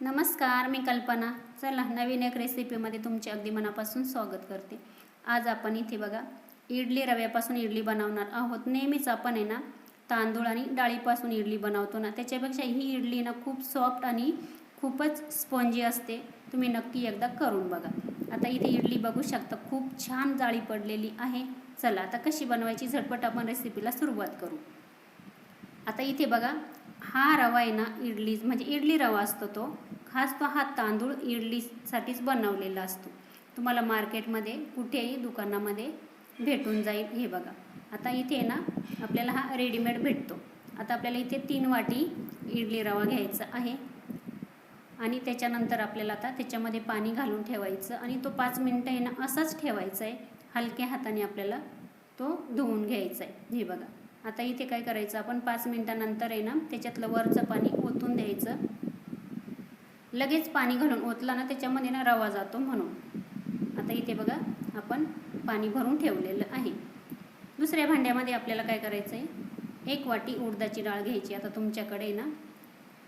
नमस्कार मी कल्पना. चला नवीन एक रेसिपीमध्ये तुमचे अगदी मनापासून स्वागत करते. आज आपण इथे बघा इडली रव्यापासून इडली बनवणार आहोत. नेहमीच आपण आहे ना तांदूळ आणि डाळीपासून इडली बनवतो ना. त्याच्यापेक्षा ही इडली ना खूप सॉफ्ट आणि खूपच स्पॉन्जी असते. तुम्ही नक्की एकदा करून बघा. आता इथे इडली बघू शकता खूप छान जाळी पडलेली आहे. चला आता कशी बनवायची झटपट आपण रेसिपीला सुरुवात करू. आता इथे बघा हा रवा आहे ना इडली म्हणजे इडली रवा असतो तो. खास तो हा तांदूळ इडलीसाठीच बनवलेला असतो. तुम्हाला मार्केटमध्ये कुठेही दुकानामध्ये भेटून जाईल हे बघा. आता इथे ना आपल्याला हा रेडीमेड भेटतो. आता आपल्याला इथे तीन वाटी इडली रवा घ्यायचा आहे. आणि त्याच्यानंतर आपल्याला आता त्याच्यामध्ये पाणी घालून ठेवायचं आणि तो पाच मिनटं आहे ना असाच ठेवायचा आहे. हलक्या हाताने आपल्याला तो धुवून घ्यायचा आहे. हे बघा. आता इथे काय करायचं आपण पाच मिनटानंतर आहे ना त्याच्यातलं वरचं पाणी ओतून द्यायचं. लगेच पाणी घालून ओतला ना त्याच्यामध्ये ना रवा जातो म्हणून. आता इथे बघा आपण पाणी भरून ठेवलेलं आहे. दुसऱ्या भांड्यामध्ये आपल्याला काय करायचं आहे एक वाटी उडदाची डाळ घ्यायची. आता तुमच्याकडे ना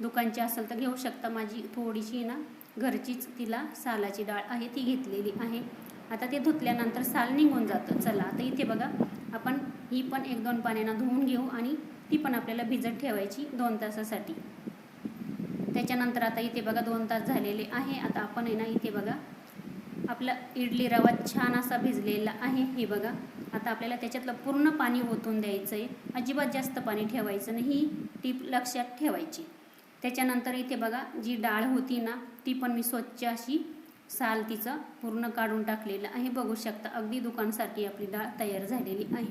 दुकानची असेल तर घेऊ शकता. माझी थोडीशी ना घरचीच तिला सालाची डाळ आहे ती घेतलेली आहे. आता ते धुतल्यानंतर साल निघून जातं. चला आता इथे बघा आपण ही पण एक दोन पाण्यानं धुवून घेऊ आणि ती पण आपल्याला भिजत ठेवायची दोन तासासाठी. त्याच्यानंतर आता इथे बघा दोन तास झालेले आहे. आता आपण आहे ना इथे बघा आपला इडली रवा छान असा भिजलेला आहे. हे बघा आता आपल्याला त्याच्यातलं पूर्ण पाणी ओतून द्यायचं आहे अजिबात जास्त पाणी ठेवायचं नाही. ही टीप लक्षात ठेवायची. त्याच्यानंतर इथे बघा जी डाळ होती ना ती पण मी स्वच्छ अशी साल तिचं पूर्ण काढून टाकलेलं आहे. बघू शकता अगदी दुकानसारखी आपली डाळ तयार झालेली आहे.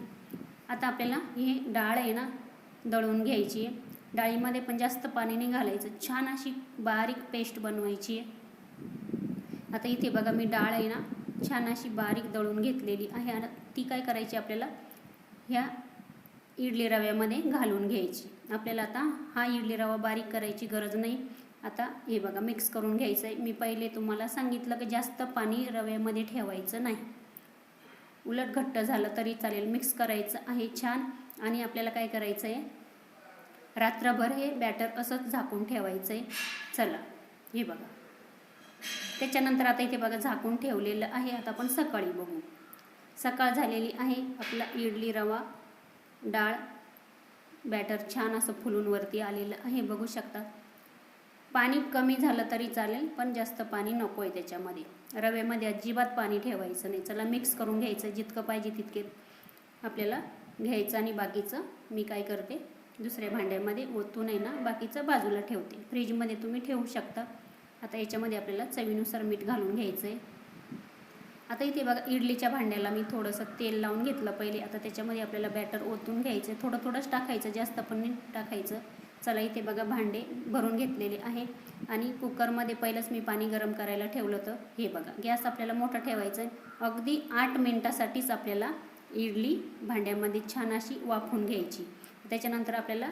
आता आपल्याला हे डाळ आहे ना दळून घ्यायची आहे. डाळीमध्ये पण जास्त पाणी नाही घालायचं. छान अशी बारीक पेस्ट बनवायची आहे. आता इथे बघा मी डाळ आहे ना छान अशी बारीक दळून घेतलेली आहे. आणि ती काय करायची आपल्याला? ह्या इडली रव्यामध्ये घालून घ्यायची. आपल्याला आता हा इडली रवा बारीक करायची गरज नाही. आता हे बघा मिक्स करून घ्यायचं आहे मी पहिले तुम्हाला सांगितलं की जास्त पाणी रव्यामध्ये ठेवायचं नाही. उलट घट्ट झालं तरी चालेल. मिक्स करायचं आहे छान. आणि आपल्याला काय करायचं आहे रात्रभर हे बॅटर असंच झाकून ठेवायचं. आहे चला हे बघा. त्याच्यानंतर आता इथे बघा झाकून ठेवलेलं आहे. आता आपण सकाळी बघू. सकाळ झालेली आहे. आपला इडली रवा डाळ बॅटर छान असं फुलून वरती आलेलं आहे. बघू शकता. पाणी कमी झालं तरी चालेल पण जास्त पाणी नको आहे त्याच्यामध्ये. रव्यामध्ये अजिबात पाणी ठेवायचं नाही. चला मिक्स करून घ्यायचं. जितकं पाहिजे तितके आपल्याला घ्यायचं आणि बाकीचं मी काय करते दुसऱ्या भांड्यामध्ये ओतून आहे ना बाकीचं बाजूला ठेवते. फ्रीजमध्ये तुम्ही ठेवू शकता. आता याच्यामध्ये आपल्याला चवीनुसार मीठ घालून घ्यायचं आहे आता इथे बघा इडलीच्या भांड्याला मी थोडंसं तेल लावून घेतलं पहिले. आता त्याच्यामध्ये आपल्याला बॅटर ओतून घ्यायचं थोडं थोडंच टाकायचं जास्त पण नाही टाकायचं. चला इथे बघा भांडे भरून घेतलेले आहे. आणि कुकरमध्ये पहिलंच मी पाणी गरम करायला ठेवलं होतं. हे बघा गॅस आपल्याला मोठा ठेवायचा आहे. अगदी आठ मिनटासाठीच आपल्याला इडली भांड्यामध्ये छान अशी वाफून घ्यायची. त्याच्यानंतर आपल्याला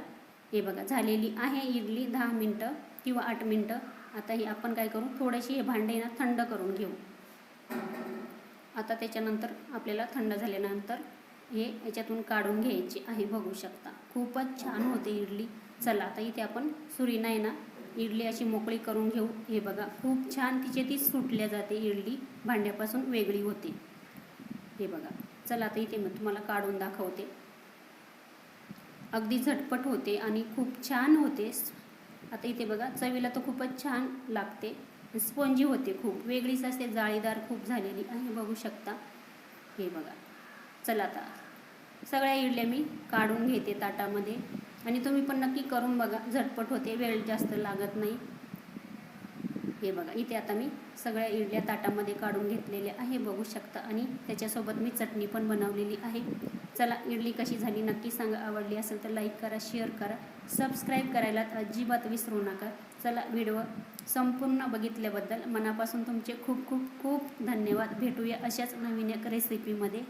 हे बघा झालेली आहे इडली दहा मिनटं किंवा आठ मिनटं. आता ही आपण काय करू? थोडेशी हे भांडे ना थंड करून घेऊ. आता त्याच्यानंतर आपल्याला थंड झाल्यानंतर हे याच्यातून काढून घ्यायचे आहे बघू शकता. खूपच छान होते इडली. चला आता इथे आपण सुरीना आहे ना इडली अशी मोकळी करून घेऊ. हे बघा खूप छान तिचे ती सुटल्या जाते इडली. भांड्यापासून वेगळी होते. हे बघा चला आता इथे मी तुम्हाला काढून दाखवते. अगदी झटपट होते आणि खूप छान होते. आता इथे बघा चवीला तर खूपच छान लागते. स्पॉन्जी होते खूप. वेगळीच असते जाळीदार खूप झालेली आहे. बघू शकता. हे बघा. चला आता. सगळ्या इडल्या मी काढून घेते ताटामध्ये. आणि तुम्ही पण नक्की करून बघा. झटपट होते वेळ जास्त लागत नाही. हे बघा. इथे आता मी सगळ्या इडल्या ताटामध्ये काढून घेतलेल्या आहे. बघू शकता. आणि त्याच्यासोबत मी चटणी पण बनवलेली आहे. चला इडली कशी झाली नक्की सांगा. आवडली असेल तर लाईक करा शेअर करा. सबस्क्राईब करायला अजिबात विसरू नका. चला व्हिडिओ संपूर्ण बघितल्याबद्दल मनापासून तुमचे खूप खूप खूप धन्यवाद. भेटूया अशाच नवीन एक रेसिपीमध्ये